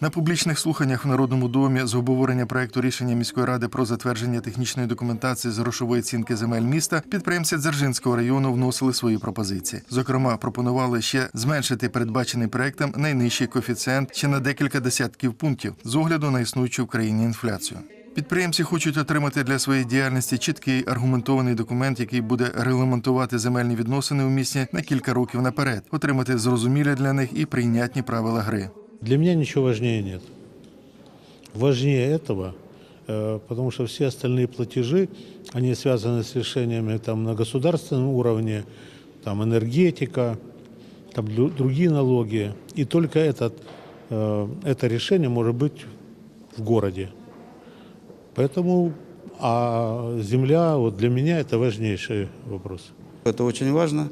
На публічних слуханнях в Народному домі з обговорення проекту рішення міської ради про затвердження технічної документації з грошової оцінки земель міста підприємці Дзержинського району вносили свої пропозиції. Зокрема, пропонували ще зменшити передбачений проектом найнижчий коефіцієнт ще на декілька десятків пунктів з огляду на існуючу в країні інфляцію. Підприємці хочуть отримати для своєї діяльності чіткий аргументований документ, який буде регламентувати земельні відносини у місті на кілька років наперед, отримати зрозумілі для них і прийнятні правила гри. Для меня ничего важнее нет. Важнее этого, э, потому что все остальные платежи, они связаны с решениями там, на государственном уровне, там, энергетика, там, дру- другие налоги. И только этот, э, это решение может быть в городе. Поэтому а земля вот для меня это важнейший вопрос. Это очень важно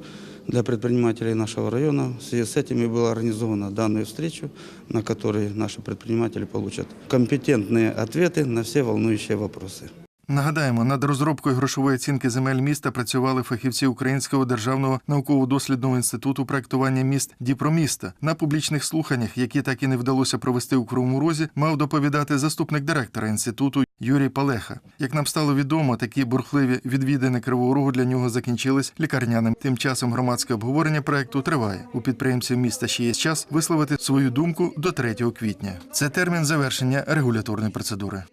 для предпринимателей нашего района. В связи с этим и была организована данную встречу, на которой наши предприниматели получат компетентные ответы на все волнующие вопросы. Нагадаємо, над розробкою грошової оцінки земель міста працювали фахівці Українського державного науково-дослідного інституту проектування міст Діпроміста. На публічних слуханнях, які так і не вдалося провести у Кривому Розі, мав доповідати заступник директора інституту Юрій Палеха. Як нам стало відомо, такі бурхливі відвідини Кривого Рогу для нього закінчились лікарняним. Тим часом громадське обговорення проекту триває. У підприємців міста ще є час висловити свою думку до 3 квітня. Це термін завершення регуляторної процедури.